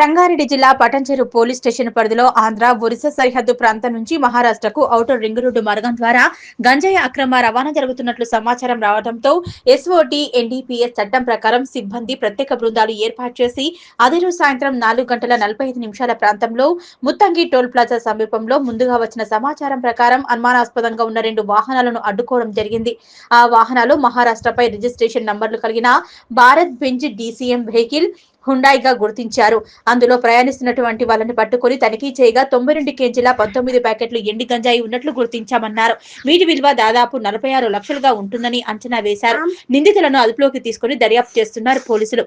సంగారెడ్డి జిల్లా Patancheru police station పరిధిలో ఆంధ్ర ఒరిస్సా సరిహద్దు ప్రాంతం నుంచి మహారాష్ట్రకు ఔటర్ రింగ్ రోడ్డు మార్గం ద్వారా గంజాయి అక్రమ రవాణా జరుగుతున్నట్లు సమాచారం రావడంతో ఎస్ఓటి ఎన్డీపీఎస్ చట్టం ప్రకారం సిబ్బంది ప్రత్యేక బృందాలు ఏర్పాటు చేసి అదే రోజు సాయంత్రం నాలుగు గంటల నలభై ఐదు నిమిషాల ప్రాంతంలో ముత్తంగి టోల్ ప్లాజా సమీపంలో ముందుగా వచ్చిన సమాచారం ప్రకారం అనుమానాస్పదంగా ఉన్న రెండు వాహనాలను అడ్డుకోవడం జరిగింది. ఆ వాహనాలు మహారాష్ట్రపై రిజిస్ట్రేషన్ నంబర్లు కలిగిన భారత్ బెంజ్ డీసీఎం వెహికల్ హుండాయిగా గుర్తించారు. అందులో ప్రయాణిస్తున్నటువంటి వాళ్ళని పట్టుకొని తనిఖీ చేయగా తొంభై రెండు కేజీల పంతొమ్మిది ప్యాకెట్లు ఎండి గంజాయి ఉన్నట్లు గుర్తించామన్నారు. వీటి విలువ దాదాపు నలభై ఆరు లక్షలుగా ఉంటుందని అంచనా వేశారు. నిందితులను అదుపులోకి తీసుకుని దర్యాప్తు చేస్తున్నారు పోలీసులు.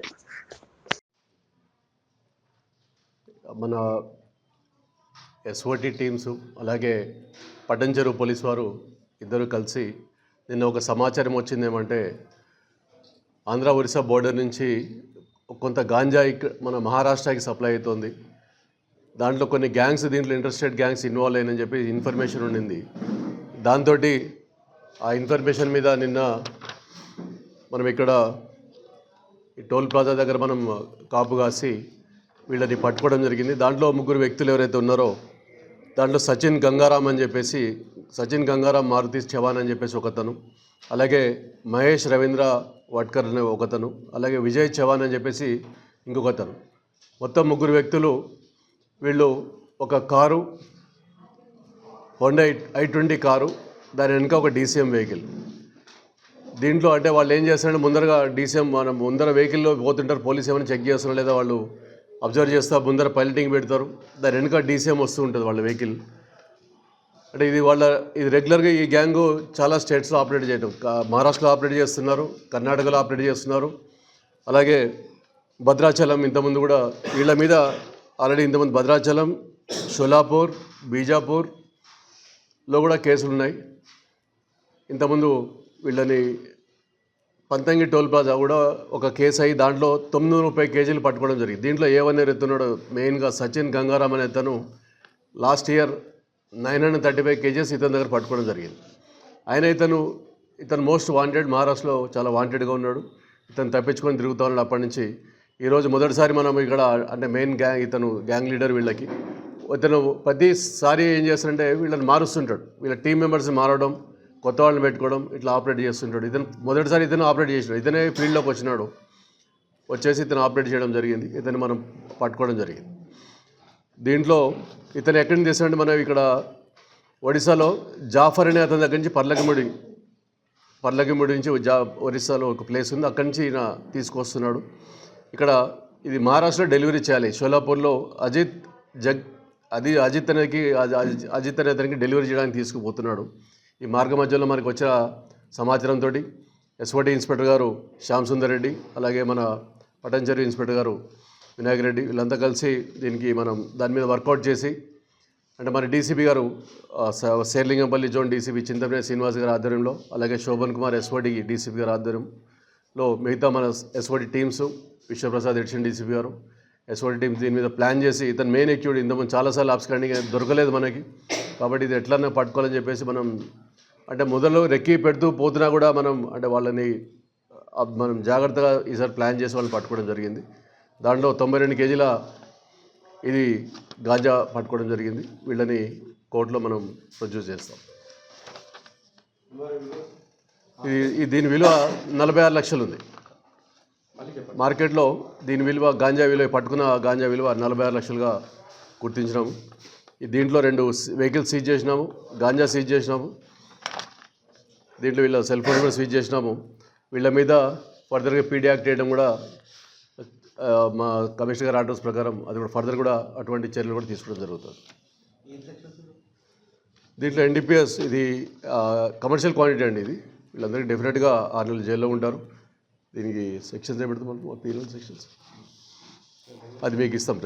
మన ఎస్ఓటి టీమ్స్ అలాగే పటంచెరు పోలీస్ వారు ఇద్దరు కలిసి నిన్న ఒక సమాచారం వచ్చింది ఏమంటే ఆంధ్ర ఒరిస్సా బోర్డర్ నుంచి కొంత గాంజా ఇక్కడ మన మహారాష్ట్రకి సప్లై అవుతుంది. దాంట్లో కొన్ని గ్యాంగ్స్ దీంట్లో ఇంట్రెస్టెడ్ గ్యాంగ్స్ ఇన్వాల్వ్ అయినని చెప్పి ఇన్ఫర్మేషన్ ఉండింది. దాంతో ఆ ఇన్ఫర్మేషన్ మీద నిన్న మనం ఇక్కడ ఈ టోల్ ప్లాజా దగ్గర మనం కాపు కాసి వీళ్ళని పట్టుకోవడం జరిగింది. దాంట్లో ముగ్గురు వ్యక్తులు ఎవరైతే ఉన్నారో దాంట్లో సచిన్ గంగారాం అని చెప్పేసి సచిన్ గంగారాం మారుతి చవాన్ అని చెప్పేసి ఒకతను. అలాగే మహేష్ రవీంద్ర వడ్కర్ అనే ఒకతను. అలాగే విజయ్ చవాన్ అని చెప్పేసి ఇంకొకతను. మొత్తం ముగ్గురు వ్యక్తులు వీళ్ళు ఒక car Honda I twenty car దాని వెనుక ఒక డీసీఎం వెహికల్ దీంట్లో అంటే వాళ్ళు ఏం చేస్తారంటే ముందరగా డీసీఎం మనం ముందర వెహికల్లో పోతుంటారు పోలీస్ ఏమైనా చెక్ చేస్తున్నారు లేదా వాళ్ళు అబ్జర్వ్ చేస్తా ముందర పైలటింగ్ పెడతారు. దాని వెనుక డీసీఎం వస్తూ ఉంటుంది వాళ్ళ వెహికల్. అంటే ఇది వాళ్ళ ఇది రెగ్యులర్గా ఈ గ్యాంగ్ చాలా స్టేట్స్లో ఆపరేట్ చేయడం మహారాష్ట్రలో ఆపరేట్ చేస్తున్నారు కర్ణాటకలో ఆపరేట్ చేస్తున్నారు. అలాగే భద్రాచలం ఇంతకుముందు కూడా వీళ్ళ మీద ఆల్రెడీ ఇంతమంది భద్రాచలం షోలాపూర్ బీజాపూర్లో కూడా కేసులు ఉన్నాయి ఇంతకుముందు వీళ్ళని పంతంగి టోల్ ప్లాజా కూడా ఒక కేసు అయ్యి దాంట్లో తొమ్మిది వందల ముప్పై కేజీలు పట్టుకోవడం జరిగింది. దీంట్లో ఏవనేరు ఎత్తున్నాడు మెయిన్గా సచిన్ గంగారాం అనే అతను last year nine hundred thirty five kgs ఇతని దగ్గర పట్టుకోవడం జరిగింది. ఆయన ఇతను ఇతను మోస్ట్ వాంటెడ్ మహారాష్ట్రలో చాలా వాంటెడ్గా ఉన్నాడు. ఇతను తప్పించుకొని తిరుగుతూ ఉన్నాడు అప్పటి నుంచి. ఈరోజు మొదటిసారి మనం ఇక్కడ అంటే మెయిన్ గ్యాంగ్ ఇతను గ్యాంగ్ లీడర్ వీళ్ళకి. ఇతను ప్రతిసారి ఏం చేస్తాడంటే వీళ్ళని మారుస్తుంటాడు. వీళ్ళ టీం మెంబర్స్ని మారడం కొత్త వాళ్ళని పెట్టుకోవడం ఇట్లా ఆపరేట్ చేస్తుంటాడు. ఇతను మొదటిసారి ఇతను ఆపరేట్ చేసినాడు. ఇతనే ఫీల్డ్లోకి వచ్చినాడు. వచ్చేసి ఇతను ఆపరేట్ చేయడం జరిగింది. ఇతను మనం పట్టుకోవడం జరిగింది. దీంట్లో ఇతను ఎక్కడి నుంచి తెస్తాడంటే మనం ఇక్కడ ఒడిశాలో జాఫర్ అనే అతని దగ్గర నుంచి పర్లకిముడి పర్లకిముడి నుంచి జా ఒరిస్సాలో ఒక ప్లేస్ ఉంది. అక్కడి నుంచి ఈయన తీసుకొస్తున్నాడు. ఇక్కడ ఇది మహారాష్ట్రలో డెలివరీ చేయాలి. షోలాపూర్లో అజిత్ జగ్ అది అజిత్ అనేది అజిత్ అనే అతనికి డెలివరీ చేయడానికి తీసుకుపోతున్నాడు. ఈ మార్గ మధ్యలో మనకు వచ్చిన సమాచారంతో ఎస్ఓటి ఇన్స్పెక్టర్ గారు శ్యామ్ సుందర్ రెడ్డి అలాగే మన పటంచరి ఇన్స్పెక్టర్ గారు వినాయక్ రెడ్డి వీళ్ళంతా కలిసి దీనికి మనం దాని మీద వర్కౌట్ చేసి అంటే మన డీసీపీ గారు శేర్లింగంపల్లి జోన్ డీసీపీ చింతమనే శ్రీనివాస్ గారి ఆధ్వర్యంలో అలాగే శోభన్ కుమార్ ఎస్ఓడి డీసీపీ గారి ఆధ్వర్యంలో మిగతా మన SOT teams Vishwaprasad additional DCP గారు ఎస్ఓడి టీమ్స్ దీని మీద ప్లాన్ చేసి ఇతను మెయిన్ ఎక్యూడ్ ఇంతకుముందు చాలాసార్లు ఆప్స్కాండింగ్ దొరకలేదు మనకి కాబట్టి ఇది ఎట్లన్నా పట్టుకోవాలని చెప్పేసి మనం అంటే మొదలు రెక్కి పెడుతూ పోతున్నా కూడా మనం అంటే వాళ్ళని మనం జాగ్రత్తగా ఈసారి ప్లాన్ చేసి వాళ్ళని పట్టుకోవడం జరిగింది. దాంట్లో తొంభై రెండు కేజీల ఇది గాంజా పట్టుకోవడం జరిగింది. వీళ్ళని కోర్టులో మనం ప్రొడ్యూస్ చేస్తాం. ఇది ఈ దీని విలువ నలభై ఆరు లక్షలు ఉంది మార్కెట్లో దీని విలువ గాంజా విలువ పట్టుకున్న గాంజా విలువ నలభై ఆరు లక్షలుగా గుర్తించినాము. ఈ దీంట్లో రెండు వెహికల్స్ సీజ్ చేసినాము గాంజా సీజ్ చేసినాము. దీంట్లో వీళ్ళ సెల్ ఫోన్ కూడా స్విచ్ చేసినాము. వీళ్ళ మీద ఫర్దర్గా పీడీ యాక్ట్ చేయడం కూడా మా కమిషనర్ గారి ఆర్డర్స్ ప్రకారం అది కూడా ఫర్దర్ కూడా అటువంటి చర్యలు కూడా తీసుకోవడం జరుగుతుంది. దీంట్లో ఎన్డీపీఎస్ ఇది కమర్షియల్ క్వాంటిటీ అండి ఇది. వీళ్ళందరికీ డెఫినెట్గా ఆరు నెలలు జైల్లో ఉంటారు. దీనికి సెక్షన్స్ ఏ పెడతాం మనం పీనల్ సెక్షన్స్ అది మీకు ఇస్తాం